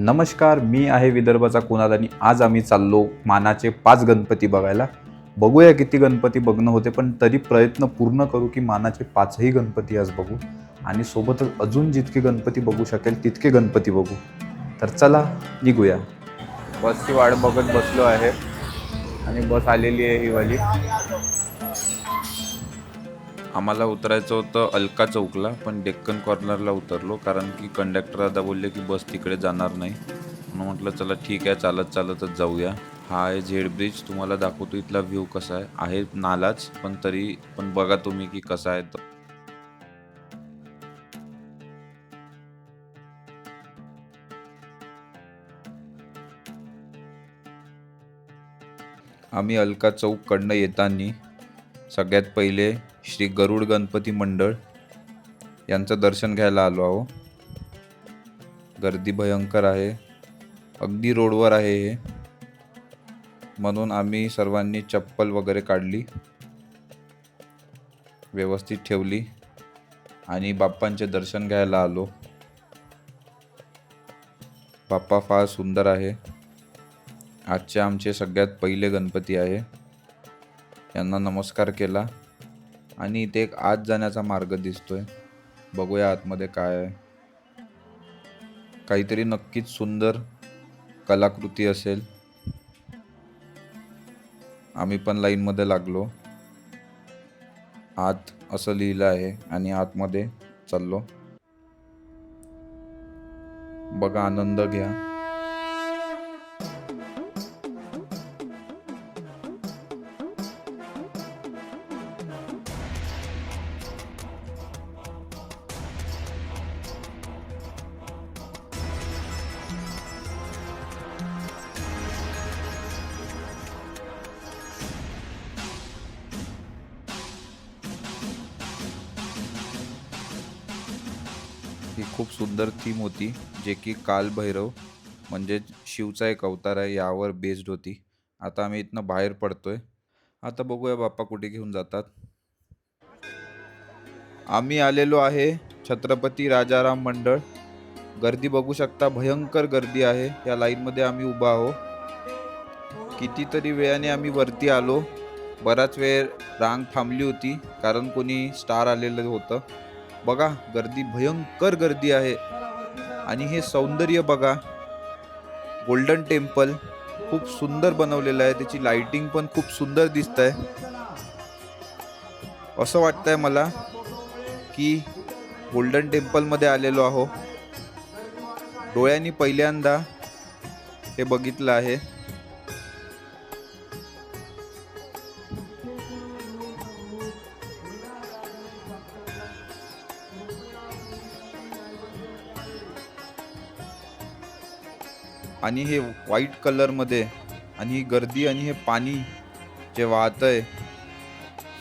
नमस्कार मी आहे विदर्भाचा कुणाल आणि आज आम्ही चाललो मानाचे पाच गणपती बघायला. बघूया किती गणपती बघणं होते पण तरी प्रयत्न पूर्ण करू की मानाचे पाचही गणपती आज बघू. आणि सोबतच अजून जितके गणपती बघू शकेल तितके गणपती बघू. तर चला निघूया. बसची वाट बघत बसलो आहे. आणि बस आलेली आहे ही वाली. आम्हाला उतरायचं होतं अलका चौकला पण डेक्कन कॉर्नरला उतरलो कारण की कंडक्टर दादा बोलले की बस तिकडे जाणार नाही. म्हणून म्हटलं चला ठीक आहे चालत चालतच जाऊया. हा आहे झेड ब्रिज तुम्हाला दाखवतो इथला व्ह्यू कसा आहे. आहे नालाच पण तरी पण बघा तुम्ही की कसा आहे तो. आम्ही अलका चौककडनं येताना सगळ्यात पहिले श्री गरुड गणपती मंडळ यांचं दर्शन घ्यायला आलो आहो. गर्दी भयंकर आहे. अगदी रोडवर आहे हे. म्हणून आम्ही सर्वांनी चप्पल वगैरे काढली. व्यवस्थित ठेवली. आणि बाप्पांचे दर्शन घ्यायला आलो. बाप्पा फार सुंदर आहे. आजचे आमचे सगळ्यात पहिले गणपती आहे. यांना नमस्कार केला. आणि इथे एक आत जाण्याचा मार्ग दिसतोय. बघूया आतमध्ये काय आहे. काहीतरी नक्कीच सुंदर कलाकृती असेल. आम्ही पण लाईनमध्ये लागलो. आत असं लिहिलं आहे आणि आतमध्ये चाललो. बघा आनंद घ्या. खूप सुंदर थीम होती जे की कालभैरव म्हणजे शिवचा एक अवतार आहे यावर बेस्ड होती. आता आम्ही इथनं बाहेर पडतोय. आता बघूया बाप्पा कुठे घेऊन जातात. आम्ही आलेलो आहे छत्रपती राजाराम मंडळ. गर्दी बघू शकता भयंकर गर्दी आहे. या लाईनमध्ये आम्ही उभा आहो कितीतरी वेळाने आम्ही वरती आलो. बराच वेळ रांग थांबली होती कारण कोणी स्टार आलेलं होतं. बघा गर्दी भयंकर गर्दी आहे. आणि हे सौंदर्य बघा. गोल्डन टेम्पल खूप सुंदर बनवलेलं आहे. त्याची लाइटिंग पण खूप सुंदर दिसत आहे असं वाटतंय मला की गोल्डन टेम्पलमध्ये आलेलो आहो. डोळ्यांनी पहिल्यांदा हे बघितलं आहे. आणि हे व्हाईट कलरमध्ये आणि ही गर्दी आणि हे पाणी जे वाहतंय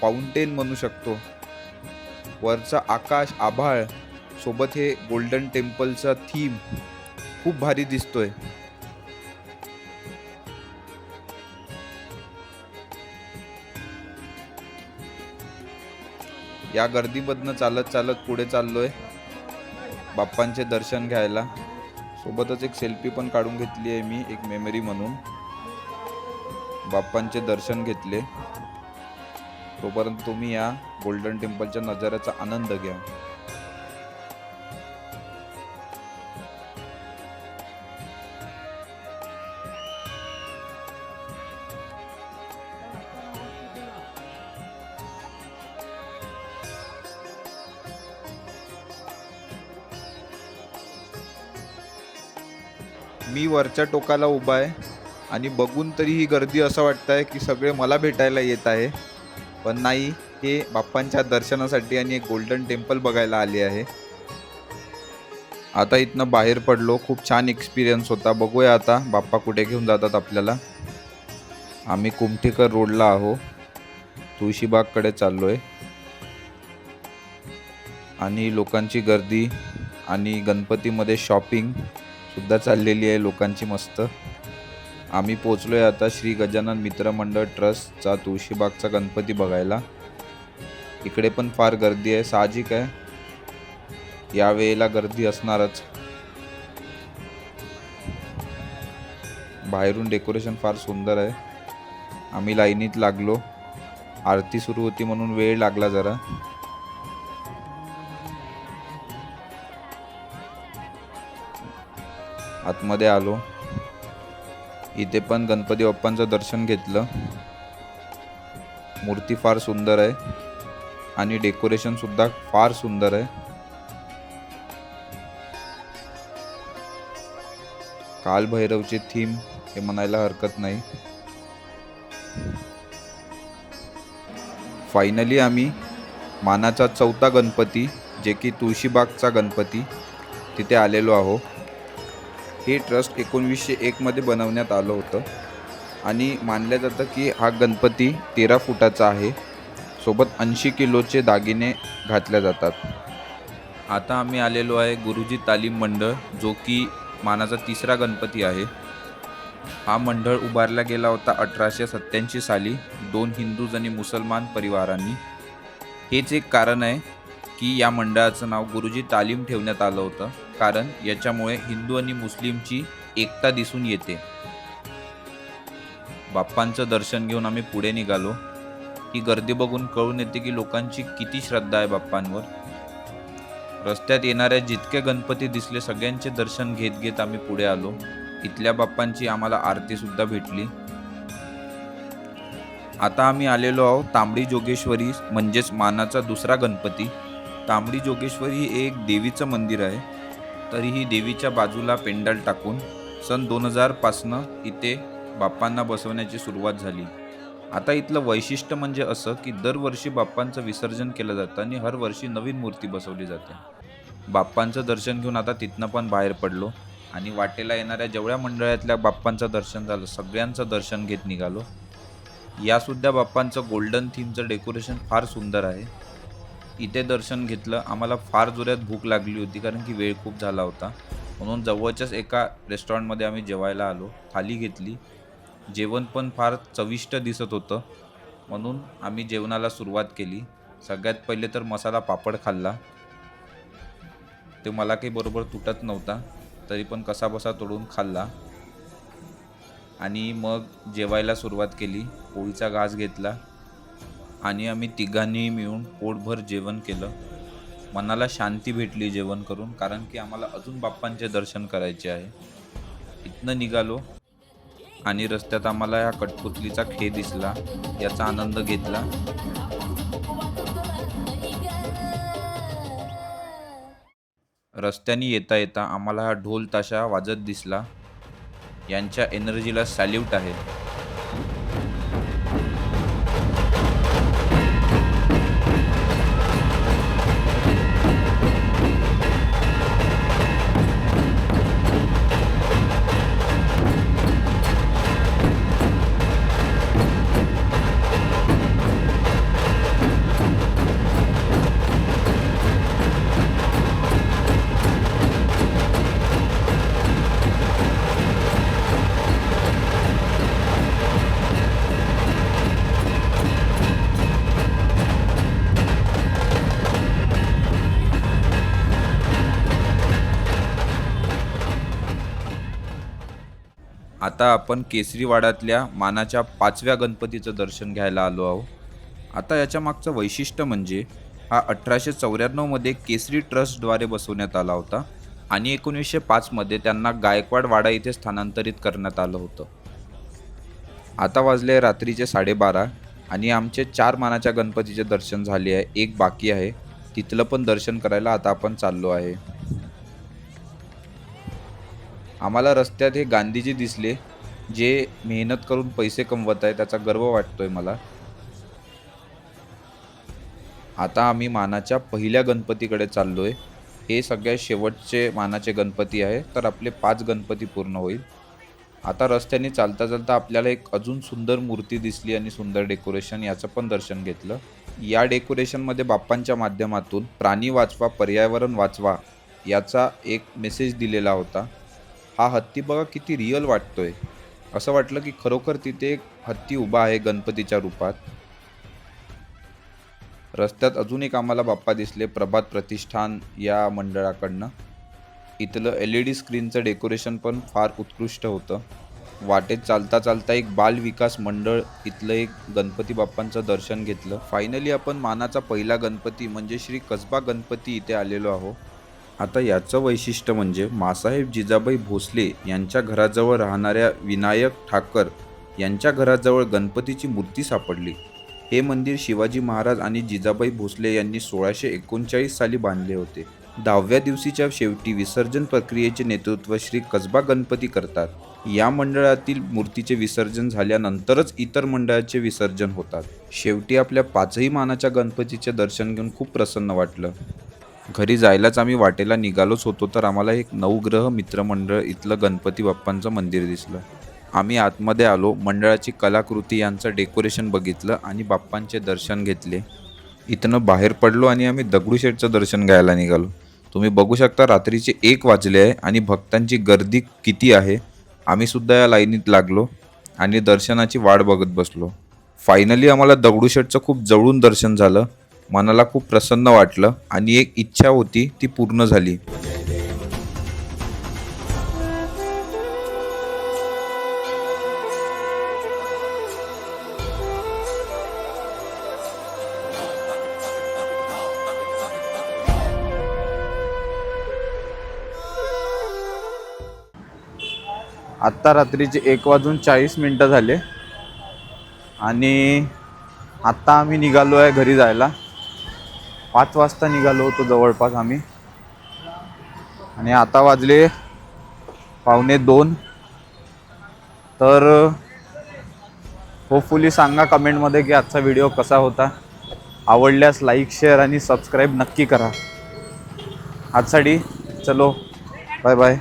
फाउंटेन म्हणू शकतो. वरचा आकाश आभाळ सोबत हे गोल्डन टेम्पलचा थीम खूप भारी दिसतोय. या गर्दीमधनं चालत चालत पुढे चाललोय. बाप्पांचे दर्शन घ्यायला. सोबतच एक सेल्फी पण काढून घेतली आहे मी एक मेमरी म्हणून. बाप्पांचे दर्शन घेतले. तोपर्यंत तुम्ही या गोल्डन टेम्पलच्या नजाऱ्याचा आनंद घ्या. मी वरच्या टोकाला उभा आहे आणि बघून तरी ही गर्दी असं वाटत आहे की सगळे मला भेटायला येत आहे. पण नाही हे बाप्पांच्या दर्शनासाठी आणि एक गोल्डन टेम्पल बघायला आले आहे. आता इथनं बाहेर पडलो खूप छान एक्सपिरियन्स होता. बघूया आता बाप्पा कुठे घेऊन जातात आपल्याला. आम्ही कुमठेकर रोडला आहो. तुळशीबागकडे चाललो आहे आणि लोकांची गर्दी आणि गणपतीमध्ये शॉपिंग सुद्धा चाललेली आहे लोकांची मस्त. आम्ही पोचलोय आता श्री गजानन मित्र मंडळ ट्रस्टचा तुळशीबागचा गणपती बघायला. इकडे पण फार गर्दी आहे साहजिक आहे. यावेळेला गर्दी असणारच. बाहेरून डेकोरेशन फार सुंदर आहे. आम्ही लाईनीत लागलो. आरती सुरू होती म्हणून वेळ लागला जरा. आतमध्ये आलो. इथे पण गणपती बाप्पांचं दर्शन घेतलं. मूर्ती फार सुंदर आहे. आणि डेकोरेशनसुद्धा फार सुंदर आहे. कालभैरवची थीम हे म्हणायला हरकत नाही. फायनली आम्ही मानाचा चौथा गणपती जे की तुळशीबागचा गणपती तिथे आलेलो आहो. हे ट्रस्ट एकोणवीसशे एकमध्ये बनवण्यात आलं होतं. आणि मानलं जातं की हा गणपती तेरा फुटाचा आहे. सोबत ऐंशी किलोचे दागिने घातल्या जातात. आता आम्ही आलेलो आहे गुरुजी तालीम मंडळ जो की मानाचा तिसरा गणपती आहे. हा मंडळ उभारला गेला होता अठराशे सत्याऐंशी साली दोन हिंदूज आणि मुसलमान परिवारांनी. हेच एक कारण आहे की या मंडळाचं नाव गुरुजी तालीम ठेवण्यात आलं होतं. कारण याच्यामुळे हिंदू आणि मुस्लिमची एकता दिसून येते. बाप्पांचं दर्शन घेऊन आम्ही पुढे निघालो. ही गर्दी बघून कळून येते की लोकांची किती श्रद्धा आहे बाप्पांवर. रस्त्यात येणाऱ्या जितके गणपती दिसले सगळ्यांचे दर्शन घेत घेत आम्ही पुढे आलो. इथल्या बाप्पांची आम्हाला आरतीसुद्धा भेटली. आता आम्ही आलेलो आहोत तांबडी जोगेश्वरी म्हणजेच मानाचा दुसरा गणपती. तांबडी जोगेश्वरी हे एक देवीचं मंदिर आहे. तरीही देवीच्या बाजूला पेंडल टाकून सन दोन हजारपासनं इथे बाप्पांना बसवण्याची सुरुवात झाली. आता इथलं वैशिष्ट्य म्हणजे असं की दरवर्षी बाप्पांचं विसर्जन केलं जातं आणि हर वर्षी नवीन मूर्ती बसवली जाते. बाप्पांचं दर्शन घेऊन आता तिथनं पण बाहेर पडलो आणि वाटेला येणाऱ्या जेवढ्या मंडळातल्या बाप्पांचं दर्शन झालं सगळ्यांचं दर्शन घेत निघालो. यासुद्धा बाप्पांचं गोल्डन थीमचं डेकोरेशन फार सुंदर आहे. इथे दर्शन घेतलं आम्हाला फार जोरात भूक लागली होती कारण की वेळ खूप झाला होता. म्हणून जवळच्याच एका रेस्टॉरंटमध्ये आम्ही जेवायला आलो थाली घेतली. जेवण पण फार चविष्ट दिसत होतं. म्हणून आम्ही जेवणाला सुरुवात केली. सगळ्यात पहिले तर मसाला पापड खाल्ला. ते मला काही बरोबर तुटत नव्हता तरी पण कसाबसा तोडून खाल्ला. आणि मग जेवायला सुरुवात केली. पोळीचा घास घेतला. आणि आम्ही तिघांनी मिळून पोटभर जेवण केलं. मनाला शांती भेटली जेवण करून कारण की आम्हाला अजून बाप्पांचे दर्शन करायचे आहे. इथनं निघालो आणि रस्त्यात आम्हाला या कठपुतलीचा खेळ दिसला याचा आनंद घेतला. रस्त्याने येता येता आम्हाला हा ढोल ताशा वाजत दिसला. यांच्या एनर्जीला सॅल्यूट आहे. आता आपण केसरीवाड्यातल्या मानाच्या पाचव्या गणपतीचं दर्शन घ्यायला आलो आहोत. आता याच्या मागचं वैशिष्ट्य म्हणजे हा अठराशे चौऱ्याण्णवमध्ये केसरी ट्रस्टद्वारे बसवण्यात आला होता आणि एकोणीसशे पाचमध्ये त्यांना गायकवाड वाडा इथे स्थानांतरित करण्यात आलं होतं. आता वाजले रात्रीचे साडेबारा आणि आमचे चार मानाच्या गणपतीचे दर्शन झाले आहे. एक बाकी आहे. तिथलं पण दर्शन करायला आता आपण चाललो आहे. आम्हाला रस्त्यात हे गांधीजी दिसले जे मेहनत करून पैसे कमवत आहे त्याचा गर्व वाटतोय मला. आता आम्ही मानाच्या पहिल्या गणपतीकडे चाललोय. हे सगळ्यात शेवटचे मानाचे गणपती आहे तर आपले पाच गणपती पूर्ण होईल. आता रस्त्याने चालता चालता आपल्याला एक अजून सुंदर मूर्ती दिसली आणि सुंदर डेकोरेशन याचं पण दर्शन घेतलं. या डेकोरेशनमध्ये बाप्पांच्या माध्यमातून प्राणी वाचवा पर्यावरण वाचवा याचा एक मेसेज दिलेला होता. हा हत्ती बघा किती रिअल वाटतोय. असं वाटलं की खरोखर तिथे एक हत्ती उभा आहे गणपतीच्या रूपात. रस्त्यात अजून एक आम्हाला बाप्पा दिसले प्रभात प्रतिष्ठान या मंडळाकडनं. इथलं एल ई डी स्क्रीनचं डेकोरेशन पण फार उत्कृष्ट होतं. वाटेत चालता चालता एक बाल विकास मंडळ इथलं एक गणपती बाप्पांचं दर्शन घेतलं. फायनली आपण मानाचा पहिला गणपती म्हणजे श्री कसबा गणपती इथे आलेलो आहो. आता याचं वैशिष्ट्य म्हणजे मासाहेब जिजाबाई भोसले यांच्या घराजवळ राहणाऱ्या विनायक ठाकर यांच्या घराजवळ गणपतीची मूर्ती सापडली. हे मंदिर शिवाजी महाराज आणि जिजाबाई भोसले यांनी सोळाशे एकोणचाळीस साली बांधले होते. दहाव्या दिवशीच्या शेवटी विसर्जन प्रक्रियेचे नेतृत्व श्री कसबा गणपती करतात. या मंडळातील मूर्तीचे विसर्जन झाल्यानंतरच इतर मंडळाचे विसर्जन होतात. शेवटी आपल्या पाचही मानाच्या गणपतीचे दर्शन घेऊन खूप प्रसन्न वाटलं. घरी जायलाच आम्ही वाटेला निघालोच होतो तर आम्हाला एक नवग्रह मित्रमंडळ इथलं गणपती बाप्पांचं मंदिर दिसलं. आम्ही आतमध्ये आलो मंडळाची कलाकृती यांचं डेकोरेशन बघितलं आणि बाप्पांचे दर्शन घेतले. इथनं बाहेर पडलो आणि आम्ही दगडूशेठचं दर्शन घ्यायला निघालो. तुम्ही बघू शकता रात्रीचे एक वाजले आहे आणि भक्तांची गर्दी किती आहे. आम्ही सुद्धा या लाईनीत लागलो आणि दर्शनाची वाट बघत बसलो. फायनली आम्हाला दगडूशेठचं खूप जवळून दर्शन झालं. मनाला खूप प्रसन्न वाटलं आणि एक इच्छा होती ती पूर्ण झाली. आत्ता रात्रीचे एक वाजून चाळीस मिनटं झाले. आणि आत्ता आम्ही निघालो आहे घरी जायला. पाच वाजता निघालो होतो जवळपास आम्ही. आणि आता वाजले पावणे दोन. तर होपफुली सांगा कमेंटमध्ये की आजचा व्हिडिओ कसा होता. आवडल्यास लाईक शेअर आणि सबस्क्राईब नक्की करा. आजसाठी चलो बाय बाय